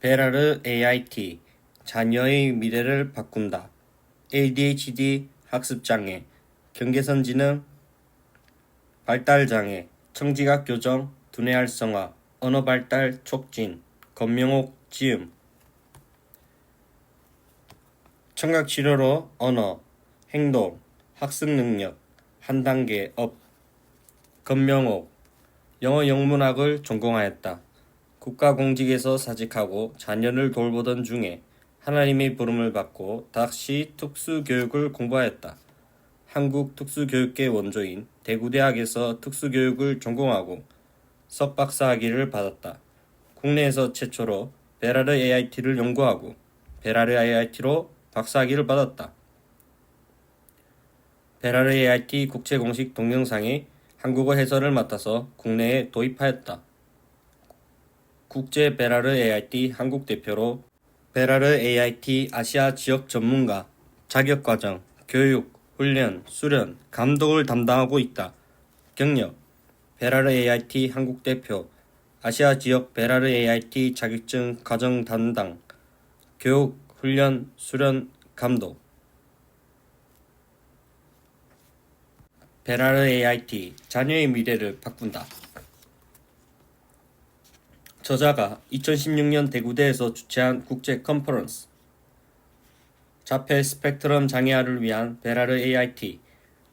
베라르 AIT 자녀의 미래를 바꾼다. ADHD 학습장애, 경계선 지능, 발달장애, 청지각 교정, 두뇌 활성화, 언어 발달 촉진, 건명옥 지음. 청각 치료로 언어, 행동, 학습 능력 한 단계 업. 건명옥 영어 영문학을 전공하였다. 국가공직에서 사직하고 자녀를 돌보던 중에 하나님의 부름을 받고 다시 특수교육을 공부하였다. 한국 특수교육계 원조인 대구대학에서 특수교육을 전공하고 석박사 학위를 받았다. 국내에서 최초로 베라르 AIT를 연구하고 베라르 AIT로 박사 학위를 받았다. 베라르 AIT 국제 공식 동영상의 한국어 해설을 맡아서 국내에 도입하였다. 국제 베라르 AIT 한국 대표로 베라르 AIT 아시아 지역 전문가 자격 과정, 교육, 훈련, 수련, 감독을 담당하고 있다. 경력 베라르 AIT 한국 대표 아시아 지역 베라르 AIT 자격증 과정 담당 교육, 훈련, 수련, 감독 베라르 AIT 자녀의 미래를 바꾼다. 저자가 2016년 대구대에서 주최한 국제 컨퍼런스. 자폐 스펙트럼 장애아를 위한 베라르 AIT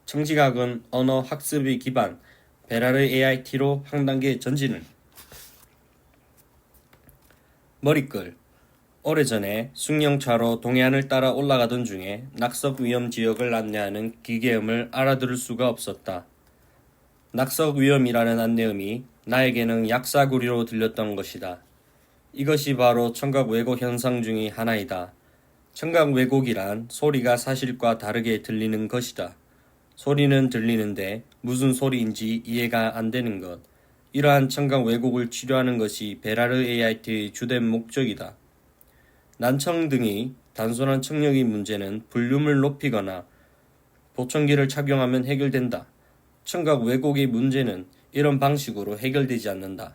청지각은 언어 학습의 기반 베라르 AIT로 한 단계 전진을. 머리끌 오래전에 숭령차로 동해안을 따라 올라가던 중에 낙석 위험 지역을 안내하는 기계음을 알아들을 수가 없었다. 낙석 위험이라는 안내음이 나에게는 약사구리로 들렸던 것이다. 이것이 바로 청각 왜곡 현상 중의 하나이다. 청각 왜곡이란 소리가 사실과 다르게 들리는 것이다. 소리는 들리는데 무슨 소리인지 이해가 안 되는 것. 이러한 청각 왜곡을 치료하는 것이 베라르 AIT의 주된 목적이다. 난청 등이 단순한 청력의 문제는 볼륨을 높이거나 보청기를 착용하면 해결된다. 청각 왜곡의 문제는 이런 방식으로 해결되지 않는다.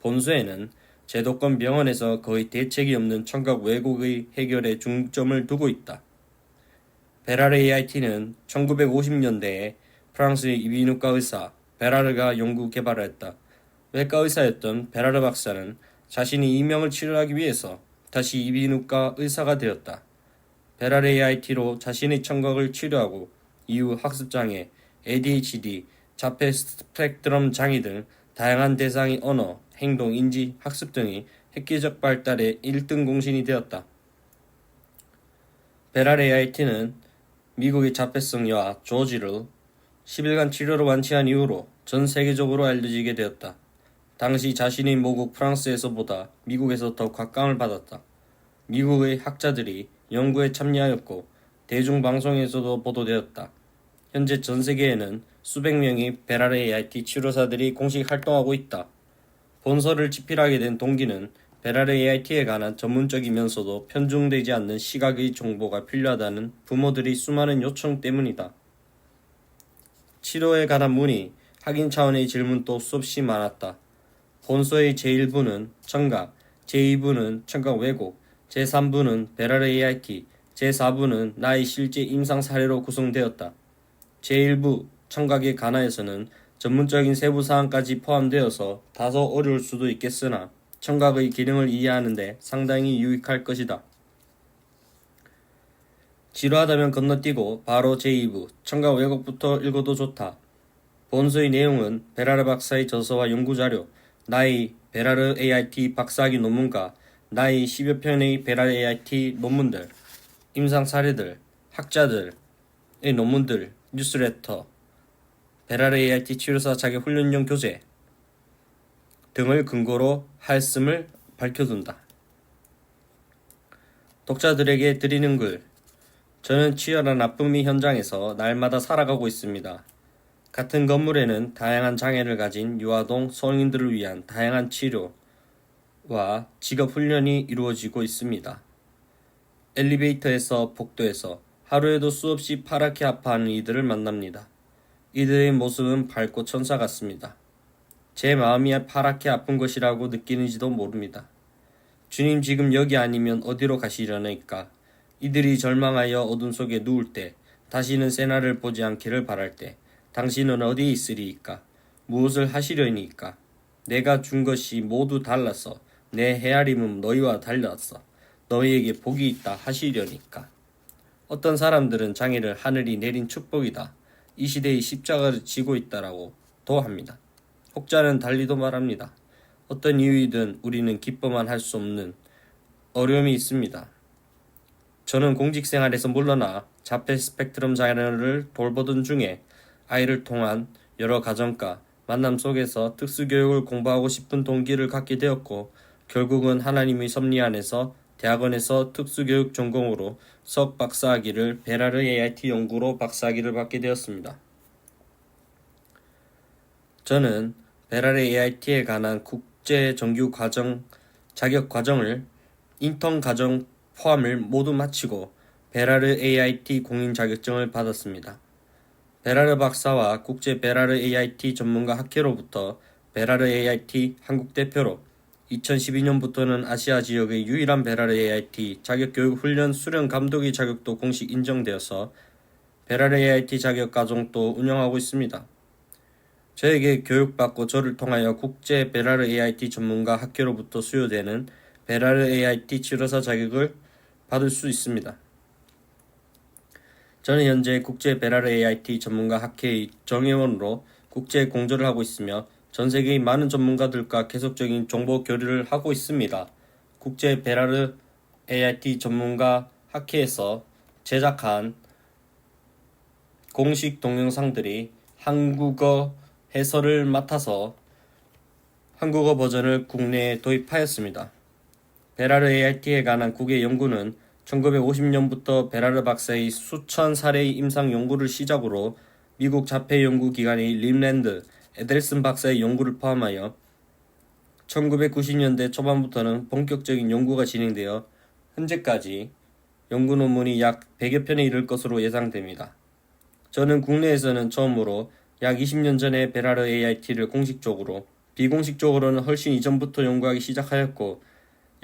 본소에는 제도권 병원에서 거의 대책이 없는 청각 왜곡의 해결에 중점을 두고 있다. 베라르 AIT는 1950년대에 프랑스의 이비인후과 의사 베라르가 연구 개발을 했다. 외과 의사였던 베라르 박사는 자신이 이명을 치료하기 위해서 다시 이비인후과 의사가 되었다. 베라르 AIT로 자신의 청각을 치료하고 이후 학습장애, ADHD, 자폐 스펙트럼 장애 등 다양한 대상의 언어, 행동, 인지, 학습 등의 획기적 발달에 1등 공신이 되었다. 베라르 AIT는 미국의 자폐성 여아 조지를 10일간 치료를 완치한 이후로 전 세계적으로 알려지게 되었다. 당시 자신의 모국 프랑스에서보다 미국에서 더 곽감을 받았다. 미국의 학자들이 연구에 참여하였고 대중방송에서도 보도되었다. 현재 전 세계에는 수백 명의 베라르 AIT 치료사들이 공식 활동하고 있다. 본서를 집필하게 된 동기는 베라르 AIT에 관한 전문적이면서도 편중되지 않는 시각의 정보가 필요하다는 부모들의 수많은 요청 때문이다. 치료에 관한 문의, 확인 차원의 질문도 수없이 많았다. 본서의 제1부는 청각, 제2부는 청각 왜곡, 제3부는 베라르 AIT, 제4부는 나의 실제 임상 사례로 구성되었다. 제1부 청각의 가나에서는 전문적인 세부 사항까지 포함되어서 다소 어려울 수도 있겠으나 청각의 기능을 이해하는데 상당히 유익할 것이다. 지루하다면 건너뛰고 바로 제2부 청각 왜곡부터 읽어도 좋다. 본서의 내용은 베라르 박사의 저서와 연구자료, 나의 베라르 AIT 박사학위 논문과 나의 10여 편의 베라르 AIT 논문들, 임상 사례들, 학자들의 논문들, 뉴스레터, 베라르 AIT 치료사 자격 훈련용 교재 등을 근거로 하였음을 밝혀둔다. 독자들에게 드리는 글. 저는 치열한 아픔의 현장에서 날마다 살아가고 있습니다. 같은 건물에는 다양한 장애를 가진 유아동 성인들을 위한 다양한 치료와 직업 훈련이 이루어지고 있습니다. 엘리베이터에서 복도에서 하루에도 수없이 파랗게 아파하는 이들을 만납니다. 이들의 모습은 밝고 천사 같습니다. 제 마음이 파랗게 아픈 것이라고 느끼는지도 모릅니다. 주님 지금 여기 아니면 어디로 가시려니까? 이들이 절망하여 어둠 속에 누울 때, 다시는 새날을 보지 않기를 바랄 때, 당신은 어디에 있으리이까? 무엇을 하시려니까? 내가 준 것이 모두 달라서 내 헤아림은 너희와 달랐어. 너희에게 복이 있다 하시려니까. 어떤 사람들은 장애를 하늘이 내린 축복이다. 이 시대의 십자가를 지고 있다라고 도합니다. 혹자는 달리도 말합니다. 어떤 이유이든 우리는 기뻐만 할 수 없는 어려움이 있습니다. 저는 공직 생활에서 물러나 자폐 스펙트럼 자녀를 돌보던 중에 아이를 통한 여러 가정과 만남 속에서 특수교육을 공부하고 싶은 동기를 갖게 되었고 결국은 하나님의 섭리 안에서 대학원에서 특수교육 전공으로 석 박사학위를 베라르 AIT 연구로 박사학위를 받게 되었습니다. 저는 베라르 AIT에 관한 국제 정규 과정 자격 과정을 인턴 과정 포함을 모두 마치고 베라르 AIT 공인 자격증을 받았습니다. 베라르 박사와 국제 베라르 AIT 전문가 학회로부터 베라르 AIT 한국 대표로 2012년부터는 아시아 지역의 유일한 베라르 AIT 자격교육 훈련 수련 감독의 자격도 공식 인정되어서 베라르 AIT 자격 과정도 운영하고 있습니다. 저에게 교육받고 저를 통하여 국제 베라르 AIT 전문가 학회로부터 수여되는 베라르 AIT 치료사 자격을 받을 수 있습니다. 저는 현재 국제 베라르 AIT 전문가 학회의 정회원으로 국제 공조를 하고 있으며 전 세계의 많은 전문가들과 계속적인 정보 교류를 하고 있습니다. 국제 베라르 AIT 전문가 학회에서 제작한 공식 동영상들이 한국어 해설을 맡아서 한국어 버전을 국내에 도입하였습니다. 베라르 AIT에 관한 국외 연구는 1950년부터 베라르 박사의 수천 사례의 임상 연구를 시작으로 미국 자폐 연구 기관의 림랜드 에델슨 박사의 연구를 포함하여 1990년대 초반부터는 본격적인 연구가 진행되어 현재까지 연구 논문이 약 100여 편에 이를 것으로 예상됩니다. 저는 국내에서는 처음으로 약 20년 전에 베라르 AIT를 공식적으로, 비공식적으로는 훨씬 이전부터 연구하기 시작하였고,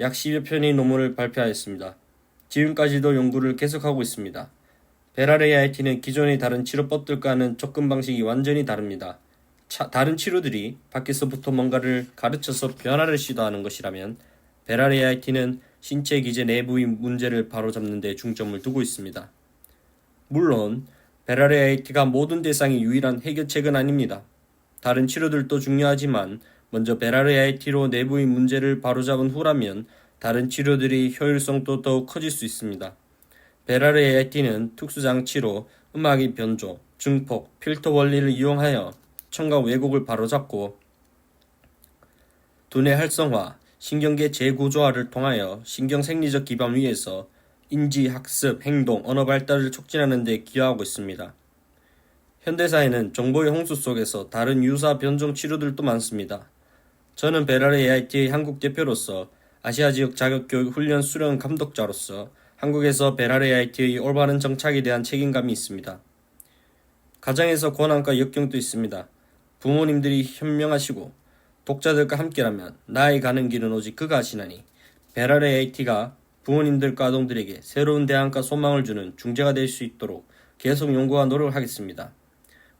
약 10여 편의 논문을 발표하였습니다. 지금까지도 연구를 계속하고 있습니다. 베라르 AIT는 기존의 다른 치료법들과는 접근 방식이 완전히 다릅니다. 차- 다른 치료들이 밖에서부터 뭔가를 가르쳐서 변화를 시도하는 것이라면 AIT는 신체 기제 내부의 문제를 바로잡는 데 중점을 두고 있습니다. 물론 AIT가 모든 대상의 유일한 해결책은 아닙니다. 다른 치료들도 중요하지만 먼저 AIT로 내부의 문제를 바로잡은 후라면 다른 치료들이 효율성도 더욱 커질 수 있습니다. AIT는 특수장치로 음악의 변조, 증폭, 필터 원리를 이용하여 청각 왜곡을 바로잡고 두뇌 활성화, 신경계 재구조화를 통하여 신경 생리적 기반 위에서 인지, 학습, 행동, 언어 발달을 촉진하는 데 기여하고 있습니다. 현대사에는 정보의 홍수 속에서 다른 유사 변종 치료들도 많습니다. 저는 베라르 AIT의 한국 대표로서 아시아 지역 자격교육 훈련 수련 감독자로서 한국에서 베라르 AIT의 올바른 정착에 대한 책임감이 있습니다. 가정에서 고난과 역경도 있습니다. 부모님들이 현명하시고 독자들과 함께라면 나의 가는 길은 오직 그가 하시나니 베라르 AIT가 부모님들과 아동들에게 새로운 대안과 소망을 주는 중재가 될 수 있도록 계속 연구와 노력을 하겠습니다.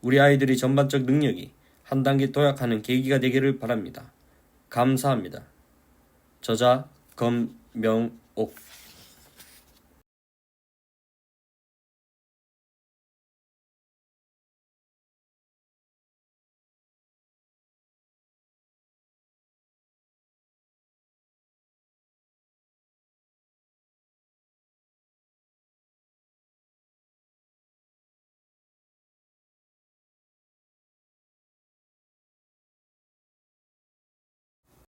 우리 아이들의 전반적 능력이 한 단계 도약하는 계기가 되기를 바랍니다. 감사합니다. 저자 검명옥